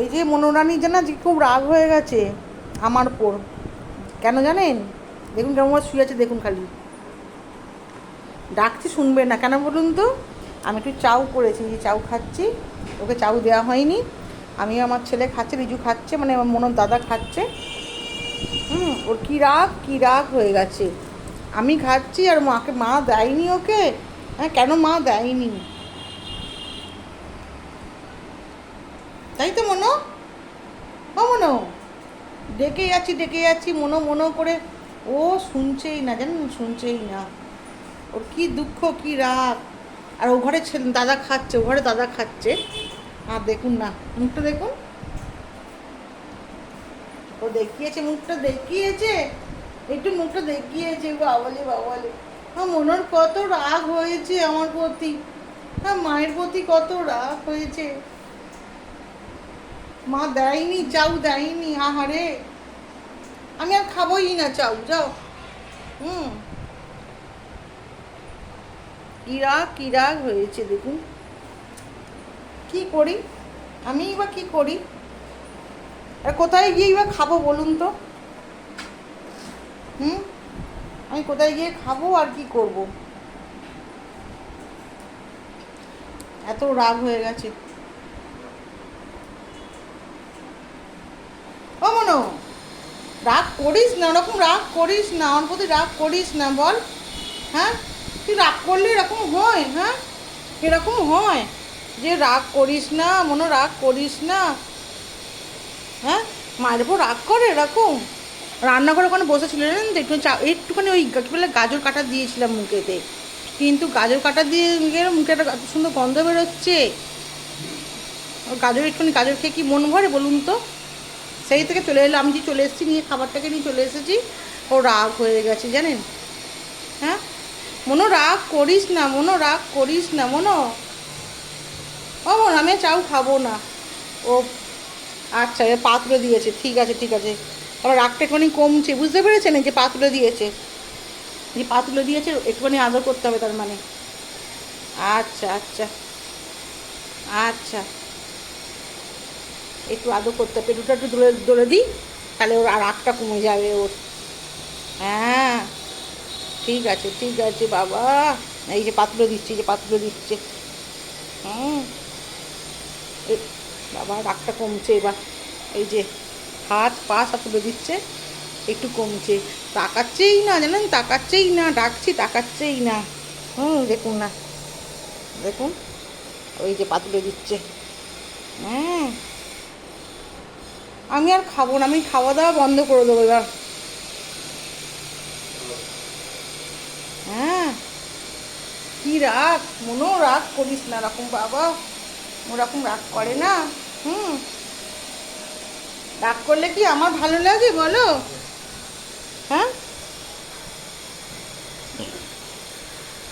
এই যে মনোরানী যে না যে খুব রাগ হয়ে গেছে আমার উপর। কেন জানেন? দেখুন কেমন শুয়ে আছে, দেখুন খালি। ডাকছি শুনবে না। কেন বলুন তো? আমি একটু চাউ করেছি যে চাউ খাচ্ছি। ওকে চাউ দেওয়া হয়নি। আমি আমার ছেলে খাচ্ছে, রিজু খাচ্ছে মানে আমার মনোর দাদা খাচ্ছে। হুম, ওর কী রাগ কী রাগ হয়ে গেছে। আমি খাচ্ছি আর মাকে, মা দেয়নি ওকে? হ্যাঁ কেন মা দেয়নি? তাই তো মনো? ও মনো, ডেকে যাচ্ছি ডেকে যাচ্ছি, মনো মনো করে, ও শুনছেই না, জানেন, শুনছেই না। ওর কি দুঃখ, কি রাগ। আর ও ঘরে দাদা খাচ্ছে, ও ঘরে দাদা খাচ্ছে। আর দেখুন না, মুখটা দেখুন। ও দেখিয়েছে, মুখটা দেখিয়েছে। একটু মুখটা দেখিয়েছে, বাবালে বাবালে। হ্যাঁ মনোর কত রাগ হয়েছে আমার প্রতি। হ্যাঁ মায়ের প্রতি কত রাগ হয়েছে। মা দেয়নি, চাউ দেয়নি, আহারে। আমি আর খাবোই না চাউ, যাও। হুম। কিরা কিরা হয়েছে দেখুন। কি করি? আমি বা কি করি? আর কোথায় গিয়ে বা খাব বলুন তো? হুম? আমি কোথায় গিয়ে খাব আর কি করব? এত রাগ হয়ে গেছে ও মনো রাগ করিস না, ওরকম রাগ করিস না আমার প্রতি রাগ করিস না, বল। হ্যাঁ? তুই রাগ করলে এরকম হয় হ্যাঁ? এরকম হয় যে রাগ করিস না, মনো রাগ করিস না। হ্যাঁ? মায়ের উপর রাগ করে এরকম। রান্নাঘরে ওখানে বসেছিল জানেন তো? একটু চা, একটুখানি ওই বলে, গাজর কাটা দিয়েছিলাম মুখেতে। কিন্তু গাজর কাটা দিয়ে গেলে মুখে একটা সুন্দর গন্ধ বেরোচ্ছে। গাজর একটুখানি গাজর খেয়ে কি মন ভরে বলুন তো? সেই থেকে চলে এলো, আমি যে চলে এসেছি, নিয়ে খাবারটাকে নিয়ে চলে এসেছি, ও রাগ হয়ে গেছে, জানেন? হ্যাঁ? মনো, রাগ করিস না, মনো, রাগ করিস না, মনো। ও মন, আমি চাউ খাব না। ও আচ্ছা এ পা তুলে দিয়েছে, ঠিক আছে ঠিক আছে। আবার রাগটা একটুখানি কমছে, বুঝতে পেরেছেন যে পা তুলে দিয়েছে? যে পা তুলে দিয়েছে, একটুখানি আদর করতে হবে তার মানে। আচ্ছা আচ্ছা। আচ্ছা। একটু আদর করতে হবে, পেটুটা একটু দোলে দোলে দিই, তাহলে ওর আর রাগটা কমে যাবে ওর। হ্যাঁ ঠিক আছে ঠিক আছে বাবা। এই যে পাত্র দিচ্ছে যে পাত্র দিচ্ছে। হুম। বাবা রাগটা কমছে এবার। এই যে হাত, পা সব তুলে দিচ্ছে, একটু কমছে। তাকাচ্ছেই না, জানেন? তাকাচ্ছেই না, ডাকছি, তাকাচ্ছেই না। হুম, দেখুন না। দেখুন, ওই যে পাতুলে দিচ্ছে। হ্যাঁ আমি আর খাব না, আমি খাওয়া দাওয়া বন্ধ করে দেবো এবার। হ্যাঁ কি রাগ, মনেও রাগ করিস না এরকম বাবা। ওরকম রাগ করে না, হুম। রাগ করলে কি আমার ভালো লাগে বলো? হ্যাঁ?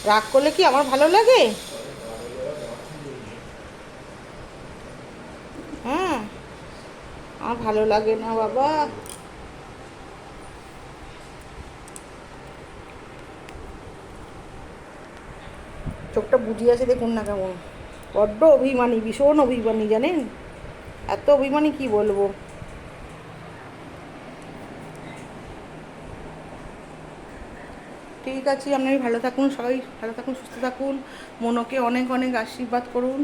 রাগ করলে কি আমার ভালো লাগে হ্যাঁ আমার ভালো লাগে না, বাবা। চোখটা বুঝিয়ে আছে দেখুন না কেমন। বড্ড অভিমানী, ভীষণ অভিমানী, জানেন? এত অভিমানী কি বলব? ঠিক আছে, আপনি ভালো থাকুন, সবাই ভালো থাকুন, সুস্থ থাকুন। মনকে অনেক অনেক আশীর্বাদ করুন।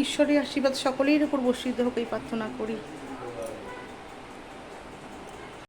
ঈশ্বরের আশীর্বাদ সকলের উপর বর্ষিত হোক এই প্রার্থনা করি।